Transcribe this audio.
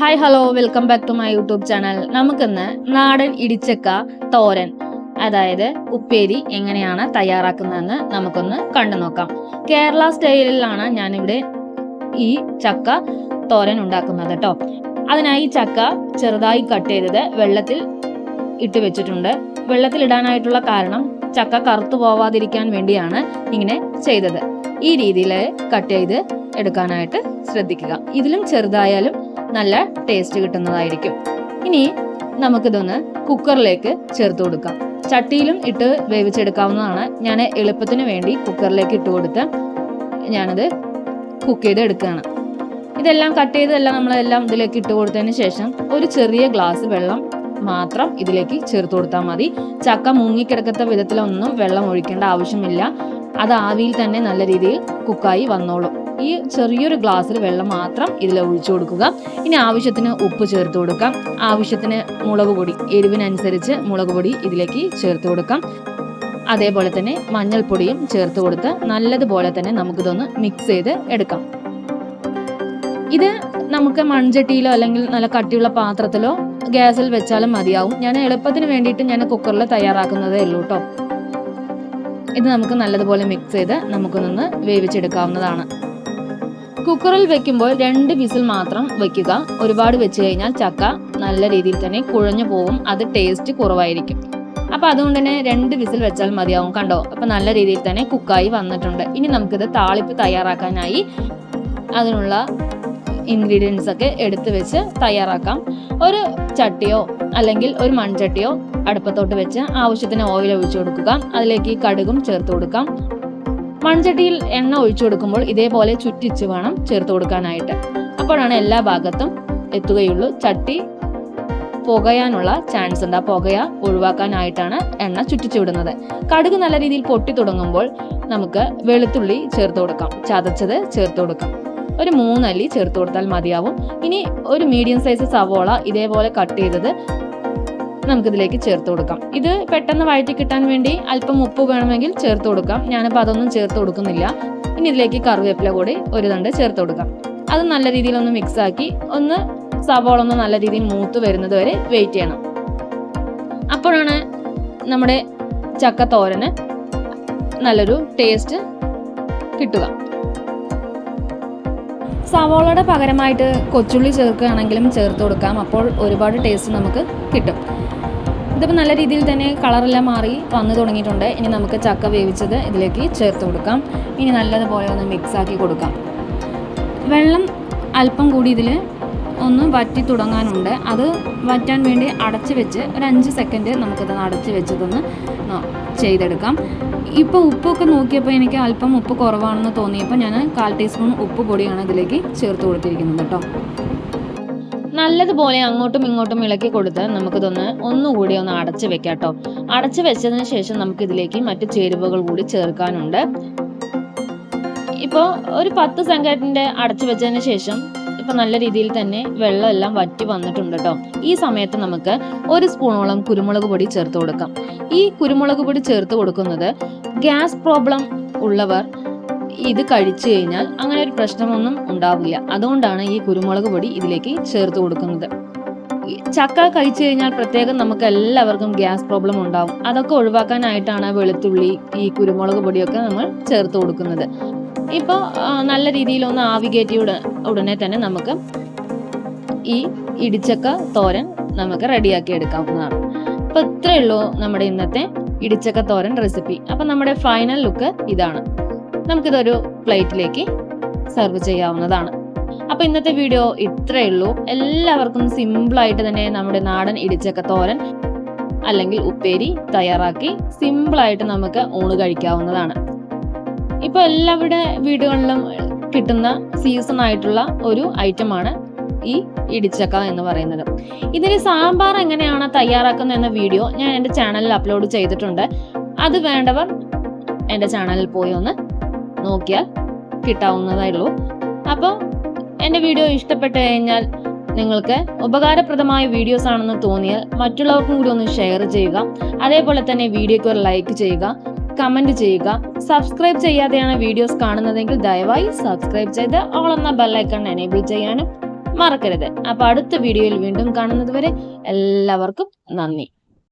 Hi hello welcome back to my YouTube channel നമുക്കിന്ന് നാടൻ ഇടിച്ചക്ക തോരൻ അതായത് ഉപ്പേരി എങ്ങനെയാണ് തയ്യാറാക്കുന്നതെന്ന് നമുക്കൊന്ന് കണ്ടു നോക്കാം. കേരള സ്റ്റൈലിലാണ് ഞാനിവിടെ ഈ ചക്ക തോരൻ ഉണ്ടാക്കുന്നത് കേട്ടോ അതിനായി ചക്ക ചെറുതായി കട്ട് ചെയ്തത് വെള്ളത്തിൽ ഇട്ട് വെച്ചിട്ടുണ്ട്. വെള്ളത്തിൽ ഇടാനായിട്ടുള്ള കാരണം ചക്ക കറുത്തു പോവാതിരിക്കാൻ വേണ്ടിയാണ് ഇങ്ങനെ ചെയ്തത്. ഈ രീതിയിൽ കട്ട് ചെയ്ത് എടുക്കാനായിട്ട് ശ്രദ്ധിക്കുക. ഇതിലും ചെറുതായാലും നല്ല ടേസ്റ്റ് കിട്ടുന്നതായിരിക്കും. ഇനി നമുക്കിതൊന്ന് കുക്കറിലേക്ക് ചേർത്ത് കൊടുക്കാം. ചട്ടിയിലും ഇട്ട് വേവിച്ചെടുക്കാവുന്നതാണ്. ഞാൻ എളുപ്പത്തിന് വേണ്ടി കുക്കറിലേക്ക് ഇട്ട് കൊടുത്ത് ഞാനത് കുക്ക് ചെയ്ത് എടുക്കുകയാണ് ഇതെല്ലാം കട്ട് ചെയ്തെല്ലാം നമ്മളെല്ലാം ഇതിലേക്ക് ഇട്ട് കൊടുത്തതിന് ശേഷം ഒരു ചെറിയ ഗ്ലാസ് വെള്ളം മാത്രം ഇതിലേക്ക് ചേർത്ത് കൊടുത്താൽ മതി. ചക്ക മുങ്ങിക്കിടക്കത്ത വിധത്തിലൊന്നും വെള്ളം ഒഴിക്കേണ്ട ആവശ്യമില്ല. അത് ആവിയിൽ തന്നെ നല്ല രീതിയിൽ കുക്കായി വന്നോളും. ഈ ചെറിയൊരു ഗ്ലാസ്സിൽ വെള്ളം മാത്രം ഇതിൽ ഒഴിച്ചു കൊടുക്കുക. ഇനി ആവശ്യത്തിന് ഉപ്പ് ചേർത്ത് കൊടുക്കാം ആവശ്യത്തിന് മുളക് പൊടി എരിവിനനുസരിച്ച് മുളക് പൊടി ഇതിലേക്ക് ചേർത്ത് കൊടുക്കാം അതേപോലെ തന്നെ മഞ്ഞൾപ്പൊടിയും ചേർത്ത് കൊടുത്ത് നല്ലതുപോലെ തന്നെ നമുക്കിതൊന്ന് മിക്സ് ചെയ്ത് എടുക്കാം. ഇത് നമുക്ക് മൺചട്ടിയിലോ അല്ലെങ്കിൽ നല്ല കട്ടിയുള്ള പാത്രത്തിലോ ഗ്യാസിൽ വെച്ചാലും മതിയാവും. ഞാൻ എളുപ്പത്തിന് വേണ്ടിയിട്ട് ഞാൻ കുക്കറിൽ തയ്യാറാക്കുന്നതേ ഉള്ളൂ കേട്ടോ ഇത് നമുക്ക് നല്ലതുപോലെ മിക്സ് ചെയ്ത് നമുക്കൊന്ന് വേവിച്ചെടുക്കാവുന്നതാണ്. കുക്കറിൽ വെക്കുമ്പോൾ രണ്ട് വിസിൽ മാത്രം വെക്കുക. ഒരുപാട് വെച്ച് കഴിഞ്ഞാൽ ചക്ക നല്ല രീതിയിൽ തന്നെ കുഴഞ്ഞു പോവും. അത് ടേസ്റ്റ് കുറവായിരിക്കും. അപ്പൊ അതുകൊണ്ട് തന്നെ രണ്ട് വിസിൽ വെച്ചാൽ മതിയാവും കണ്ടോ? അപ്പൊ നല്ല രീതിയിൽ തന്നെ കുക്കായി വന്നിട്ടുണ്ട്. ഇനി നമുക്കിത് താളിപ്പ് തയ്യാറാക്കാനായി അതിനുള്ള ഇൻഗ്രീഡിയൻസ് ഒക്കെ എടുത്തു വെച്ച് തയ്യാറാക്കാം. ഒരു ചട്ടിയോ അല്ലെങ്കിൽ ഒരു മൺചട്ടിയോ അടുപ്പത്തോട്ട് വെച്ച് ആവശ്യത്തിന് ഓയിൽ ഒഴിച്ചു കൊടുക്കുക. അതിലേക്ക് കടുകും ചേർത്ത് കൊടുക്കാം. മൺചട്ടിയിൽ എണ്ണ ഒഴിച്ചു കൊടുക്കുമ്പോൾ ഇതേപോലെ ചുറ്റിച്ച് വേണം ചേർത്ത് കൊടുക്കാനായിട്ട്. അപ്പോഴാണ് എല്ലാ ഭാഗത്തും എത്തുകയുള്ളൂ. ചട്ടി പുകയാനുള്ള ചാൻസ് ഉണ്ട്. ആ പുകയ ഒഴിവാക്കാനായിട്ടാണ് എണ്ണ ചുറ്റിച്ചു വിടുന്നത്. കടുക് നല്ല രീതിയിൽ പൊട്ടി തുടങ്ങുമ്പോൾ നമുക്ക് വെളുത്തുള്ളി ചേർത്ത് കൊടുക്കാം. ചതച്ചത് ചേർത്ത് കൊടുക്കാം. ഒരു മൂന്നല്ലി ചേർത്ത് കൊടുത്താൽ മതിയാവും. ഇനി ഒരു മീഡിയം സൈസ് സവോള ഇതേപോലെ കട്ട് ചെയ്തത് നമുക്കിതിലേക്ക് ചേർത്ത് കൊടുക്കാം. ഇത് പെട്ടെന്ന് വഴറ്റി കിട്ടാൻ വേണ്ടി അല്പം ഉപ്പ് വേണമെങ്കിൽ ചേർത്ത് കൊടുക്കാം. ഞാനിപ്പോൾ അതൊന്നും ചേർത്ത് കൊടുക്കുന്നില്ല. ഇനി ഇതിലേക്ക് കറിവേപ്പില കൂടി ഒരു തണ്ട് ചേർത്ത് കൊടുക്കാം. അത് നല്ല രീതിയിൽ ഒന്ന് മിക്സ് ആക്കി ഒന്ന് സവോള ഒന്ന് നല്ല രീതിയിൽ മൂത്ത് വരുന്നത് വരെ വെയിറ്റ് ചെയ്യണം. അപ്പോഴാണ് നമ്മുടെ ചക്ക തോരന് നല്ലൊരു ടേസ്റ്റ് കിട്ടുക. സവോളയുടെ പകരമായിട്ട് കൊച്ചുള്ളി ചേർക്കുകയാണെങ്കിലും ചേർത്ത് കൊടുക്കാം. അപ്പോൾ ഒരുപാട് ടേസ്റ്റ് നമുക്ക് കിട്ടും. ഇതിപ്പോൾ നല്ല രീതിയിൽ തന്നെ കളറെല്ലാം മാറി വന്നു തുടങ്ങിയിട്ടുണ്ട്. ഇനി നമുക്ക് ചക്ക വേവിച്ചത് ഇതിലേക്ക് ചേർത്ത് കൊടുക്കാം. ഇനി നല്ലതുപോലെ ഒന്ന് മിക്സ് ആക്കി കൊടുക്കാം. വെള്ളം അല്പം കൂടി ഇതിൽ ഒന്ന് വറ്റി തുടങ്ങാനുണ്ട്. അത് വറ്റാൻ വേണ്ടി അടച്ചു വെച്ച് ഒരു അഞ്ച് സെക്കൻഡ് നമുക്കത് അടച്ച് വെച്ചതൊന്ന് ചെയ്തെടുക്കാം. ഇപ്പോൾ ഉപ്പൊക്കെ നോക്കിയപ്പോൾ എനിക്ക് അല്പം ഉപ്പ് കുറവാണെന്ന് തോന്നിയപ്പോൾ ഞാൻ കാൽ ടീസ്പൂൺ ഉപ്പ് പൊടിയാണ് ഇതിലേക്ക് ചേർത്ത് കൊടുത്തിരിക്കുന്നത് കേട്ടോ. നല്ലതുപോലെ അങ്ങോട്ടും ഇങ്ങോട്ടും ഇളക്കി കൊടുത്ത് നമുക്കിതൊന്ന് ഒന്നുകൂടി ഒന്ന് അടച്ചു വെക്കാം കേട്ടോ അടച്ചു വെച്ചതിന് ശേഷം നമുക്ക് ഇതിലേക്ക് മറ്റു ചേരുവകൾ കൂടി ചേർക്കാനുണ്ട്. ഇപ്പോൾ ഒരു പത്ത് സംഘത്തിന്റെ അടച്ചു വെച്ചതിന് ശേഷം ഇപ്പൊ നല്ല രീതിയിൽ തന്നെ വെള്ളം എല്ലാം വറ്റി വന്നിട്ടുണ്ട് കേട്ടോ. ഈ സമയത്ത് നമുക്ക് ഒരു സ്പൂണോളം കുരുമുളക് പൊടി ചേർത്ത് കൊടുക്കാം. ഈ കുരുമുളക് പൊടി ചേർത്ത് കൊടുക്കുന്നത് ഗ്യാസ് പ്രോബ്ലം ഉള്ളവർ ഇത് കഴിച്ചു കഴിഞ്ഞാൽ അങ്ങനെ ഒരു പ്രശ്നമൊന്നും ഉണ്ടാവില്ല. അതുകൊണ്ടാണ് ഈ കുരുമുളക് പൊടി ഇതിലേക്ക് ചേർത്ത് കൊടുക്കുന്നത്. ചക്ക കഴിച്ചു കഴിഞ്ഞാൽ പ്രത്യേകം നമുക്ക് എല്ലാവർക്കും ഗ്യാസ് പ്രോബ്ലം ഉണ്ടാവും. അതൊക്കെ ഒഴിവാക്കാനായിട്ടാണ് വെളുത്തുള്ളി ഈ കുരുമുളക് പൊടിയൊക്കെ നമ്മൾ ചേർത്ത് കൊടുക്കുന്നത്. ഇപ്പോൾ നല്ല രീതിയിൽ ഒന്ന് ആവി കയറ്റി ഉടനെ തന്നെ നമുക്ക് ഈ ഇടിച്ചക്ക തോരൻ നമുക്ക് റെഡിയാക്കി എടുക്കാവുന്നതാണ്. അപ്പോൾ ഇത്രയേ ഉള്ളൂ നമ്മുടെ ഇന്നത്തെ ഇടിച്ചക്ക തോരൻ റെസിപ്പി. അപ്പം നമ്മുടെ ഫൈനൽ ലുക്ക് ഇതാണ്. നമുക്കിതൊരു പ്ലേറ്റിലേക്ക് സെർവ് ചെയ്യാവുന്നതാണ്. അപ്പോൾ ഇന്നത്തെ വീഡിയോ ഇത്രയേ ഉള്ളൂ. എല്ലാവർക്കും സിമ്പിളായിട്ട് തന്നെ നമ്മുടെ നാടൻ ഇടിച്ചക്ക തോരൻ അല്ലെങ്കിൽ ഉപ്പേരി തയ്യാറാക്കി സിമ്പിളായിട്ട് നമുക്ക് ഊണ് കഴിക്കാവുന്നതാണ്. ഇപ്പോൾ എല്ലാവരുടെ വീടുകളിലും കിട്ടുന്ന സീസൺ ആയിട്ടുള്ള ഒരു ഐറ്റമാണ് ഈ ഇടിച്ചക്ക എന്ന് പറയുന്നത്. ഇതിന് സാമ്പാർ എങ്ങനെയാണ് തയ്യാറാക്കുന്നത് എന്ന വീഡിയോ ഞാൻ എന്റെ ചാനലിൽ അപ്ലോഡ് ചെയ്തിട്ടുണ്ട്. അത് വേണ്ടവർ എന്റെ ചാനലിൽ പോയി ഒന്ന് നോക്കിയാൽ കിട്ടാവുന്നതായുള്ളൂ. അപ്പോൾ എന്റെ വീഡിയോ ഇഷ്ടപ്പെട്ട് കഴിഞ്ഞാൽ നിങ്ങൾക്ക് ഉപകാരപ്രദമായ വീഡിയോസ് ആണെന്ന് തോന്നിയാൽ മറ്റുള്ളവർക്കും കൂടി ഒന്ന് ഷെയർ ചെയ്യുക. അതേപോലെ തന്നെ വീഡിയോയ്ക്ക് ഒരു ലൈക്ക് ചെയ്യുക കമന്റ് ചെയ്യുക. സബ്സ്ക്രൈബ് ചെയ്യാതെയാണ് വീഡിയോസ് കാണുന്നതെങ്കിൽ ദയവായി സബ്സ്ക്രൈബ് ചെയ്ത് ഓൾ എന്ന ബെല്ലൈക്കൺ എനേബിൾ ചെയ്യാനും മറക്കരുത്. അപ്പോൾ അടുത്ത വീഡിയോയിൽ വീണ്ടും കാണുന്നത് വരെ എല്ലാവർക്കും നന്ദി.